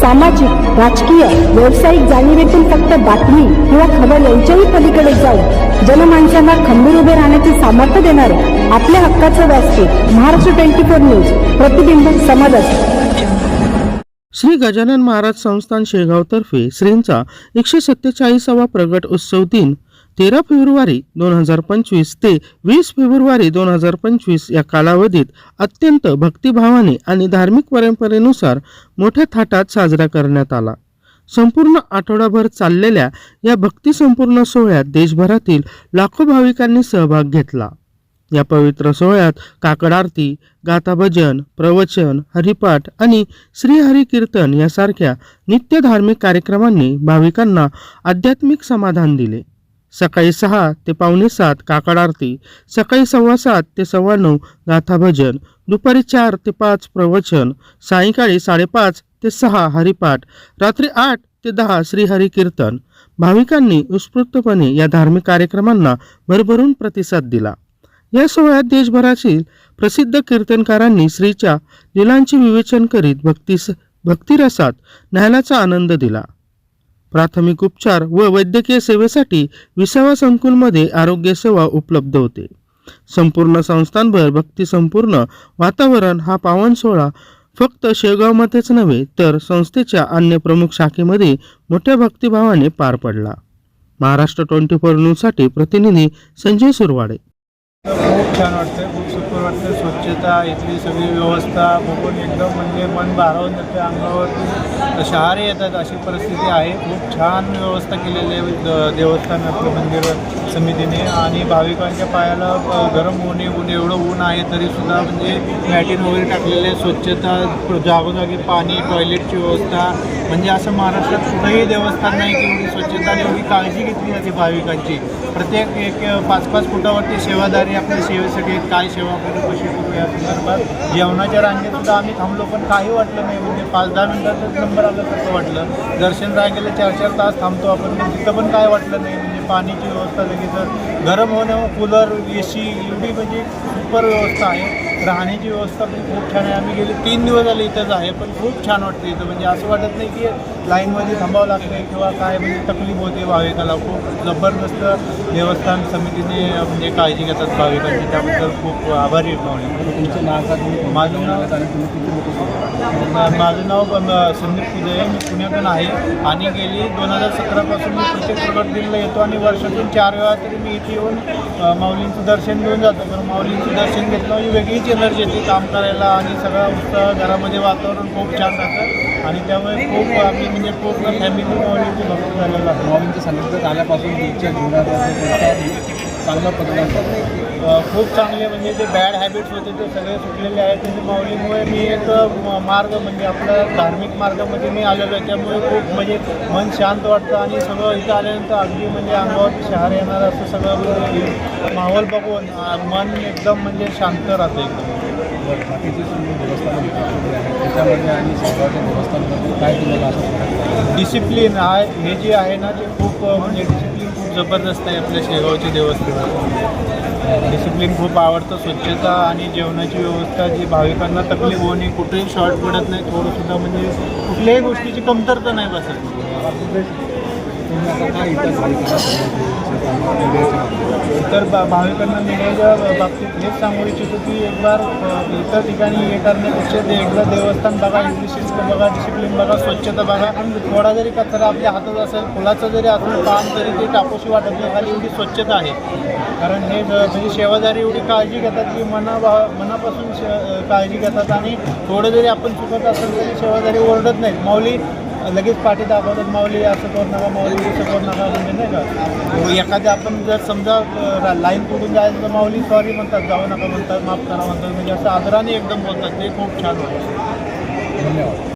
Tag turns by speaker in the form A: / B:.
A: सामाजिक राजकीय व्यावसायिक जाणीवेतून फक्त बातमी किंवा खबर यांच्याही पलीकडे जाऊन जनमानसांना खंबीर उभे राहण्याचे सामर्थ्य देणारे आपल्या हक्काचं व्यासपीठ महाराष्ट्र ट्वेंटी फोर न्यूज प्रतिबिंब समाजात
B: श्री गजानन महाराज संस्थान शेगावतर्फे श्रींचा एकशे सत्तेचाळीसावा प्रगट उत्सव दिन तेरा फेब्रुवारी दोन हजार पंचवीस ते वीस फेब्रुवारी दोन हजार पंचवीस या कालावधीत अत्यंत भक्तिभावाने आणि धार्मिक परंपरेनुसार मोठ्या थाटात साजरा करण्यात आला. संपूर्ण आठवडाभर चाललेल्या या भक्तिसंपूर्ण सोहळ्यात देशभरातील लाखो भाविकांनी सहभाग घेतला. या पवित्र सोहळ्यात काकड आरती गाथा भजन प्रवचन हरिपाठ आणि श्रीहरी कीर्तन यासारख्या नित्य धार्मिक कार्यक्रमांनी भाविकांना आध्यात्मिक समाधान दिले. सकाळी सहा ते पावणे सात काकड आरती सकाळी सव्वा सात ते सव्वा नऊ गाथा भजन दुपारी चार ते पाच प्रवचन सायंकाळी साडेपाच ते सहा हरिपाठ रात्री आठ ते दहा श्रीहरी कीर्तन. भाविकांनी उत्स्फूर्तपणे या धार्मिक कार्यक्रमांना भरभरून प्रतिसाद दिला. या सोहळ्यात देशभरातील प्रसिद्ध कीर्तनकारांनी श्रीच्या लिलांचे विवेचन करीत भक्तीस भक्तिरसात न्याहाल्याचा आनंद दिला. प्राथमिक उपचार व वैद्यकीय सेवेसाठी विसावा संकुलमध्ये आरोग्य सेवा उपलब्ध होते. संपूर्ण संस्थांभर भक्ती संपूर्ण वातावरण हा पावन सोहळा फक्त शेगावमध्येच नव्हे तर संस्थेच्या अन्य प्रमुख शाखेमध्ये मोठ्या भक्तिभावाने पार पडला. महाराष्ट्र ट्वेंटी फोर न्यूजसाठी प्रतिनिधी संजय सुरवाडे.
C: खूप छान वाटतं खूप सुपर वाटतं स्वच्छता इथली सगळी व्यवस्था बघून एकदम म्हणजे मन भारावून जाते अंगावर. शहारे येतात अशी परिस्थिती आहे. खूप छान व्यवस्था केलेली आहे द- देवस्थान आपलं मंदिर समितीने. आणि भाविकांच्या पायाला गरम ऊन ऊन एवढं ऊन आहे तरीसुद्धा म्हणजे मॅटिन वगैरे टाकलेले स्वच्छता जागोजागी पाणी टॉयलेटची व्यवस्था. म्हणजे असं महाराष्ट्रात कुठंही देवस्थान नाही की एवढी स्वच्छता आणि एवढी काळजी घेतली जाते भाविकांची. प्रत्येक एक पाच पाच फुटावरती सेवादारी आपल्या सेवेसाठी काय सेवा करू कशी करू या संदर्भात जेवणाच्या रांगेत सुद्धा आम्ही थांबलो पण काही वाटलं नाही. म्हणजे पाच दहा मिनिटातच नंबर आल्यासारखं वाटलं. दर्शन रांगेला चार चार तास थांबतो आपण. पण तिथं पण काय वाटलं नाही. म्हणजे पाण्याची व्यवस्था लगेच गरम होणं कूलर ए सी एवढी म्हणजे सुपर व्यवस्था आहे. राहण्याची व्यवस्था पण खूप छान आहे. आम्ही गेले तीन दिवस झाले इथंच आहे पण खूप छान वाटतं इथं. म्हणजे असं वाटत नाही की लाईनमध्ये थांबावं लागतं किंवा काय म्हणजे तकलीफ होते भाविकाला खूप जबरदस्त देवस्थान समितीने म्हणजे काळजी घेतात भाविकांची. त्याबद्दल खूप आभारी आहे माऊली
D: तुमचं नाव
C: माझं नाव माझं नाव संदीप पुजे आहे. मी पुण्यातून आहे. आणि गेली दोन हजार सतरापासून मी प्रत्येक प्रगट दिनला येतो आणि वर्षातून चार वेळा तरी मी इथे येऊन माऊलींचं दर्शन घेऊन जातो. कारण माऊलींचं दर्शन घेतलं म्हणजे वेगळीच एनर्जी येते काम करायला आणि सगळा उत्साह घरामध्ये वातावरण खूप छान राहतं. आणि त्यामुळे खूप आम्ही म्हणजे पूर्ण फॅमिली माऊलींची भक्त झालेला आहे.
D: माऊलींच्या झाल्यापासून आल्यापासून तुमच्या जीवनात चांगला परिणाम
C: खूप चांगले म्हणजे जे बॅड हॅबिट्स होते ते सगळे सुटलेले आहेत. त्याच्या माऊलीमुळे मी एक मार्ग म्हणजे आपला धार्मिक मार्गामध्ये मी आलेलो आहे. त्यामुळे खूप म्हणजे मन शांत वाटतं आणि सगळं इथं आल्यानंतर अगदी म्हणजे अंगावर शहर येणार असं सगळं म्हणजे माहोल बघून मन एकदम म्हणजे शांत राहतं एकदम.
D: बाकीचे तुम्ही देवस्थान वगैरे आहे त्याच्यामध्ये आणि शेगावच्या देवस्थानमध्ये काय तुम्हाला असं वाटतं?
C: डिसिप्लिन हा हे जे आहे ना ते खूप म्हणजे डिसिप्लिन खूप जबरदस्त आहे आपल्या शेगावचे देवस्थान डिसिप्लिन खूप आवडतं स्वच्छता आणि जेवणाची व्यवस्था जी भाविकांना तकलीफ होणे कुठेही शॉर्ट पडत नाही थोडंसुद्धा म्हणजे कुठल्याही गोष्टीची कमतरता नाही बसत
D: तर भाविकांना सांगितलं? मीडियाच्या
C: बाबतीत हेच सांगू इच्छितो की एक बार इतर ठिकाणी हे करण्यापेक्षा ते एकदा देवस्थान बघा इथली शिस्त बघा डिसिप्लिन बघा स्वच्छता बघा थोडा जरी कचरा आपल्या हातात असेल फुलाचं जरी असेल काम तरी ते टापोशी वाटत नाही खाली एवढी स्वच्छता आहे कारण हे म्हणजे सेवादारी एवढी काळजी घेतात की मना मनापासून शे- काळजी घेतात आणि थोडं जरी आपण चुकत असेल तरी सेवादारी ओरडत नाहीत माऊली लगेच पाठी दाखवतात माऊली असं करू नका माऊली असं करू नका म्हणजे नाही का? एखाद्या आपण जर समजा लाईन तोडून जायचं तर माऊली सॉरी म्हणतात जाऊ नका म्हणतात माफ करा म्हणतात म्हणजे असं आदराने एकदम बोलतात ते खूप छान होतं
D: धन्यवाद.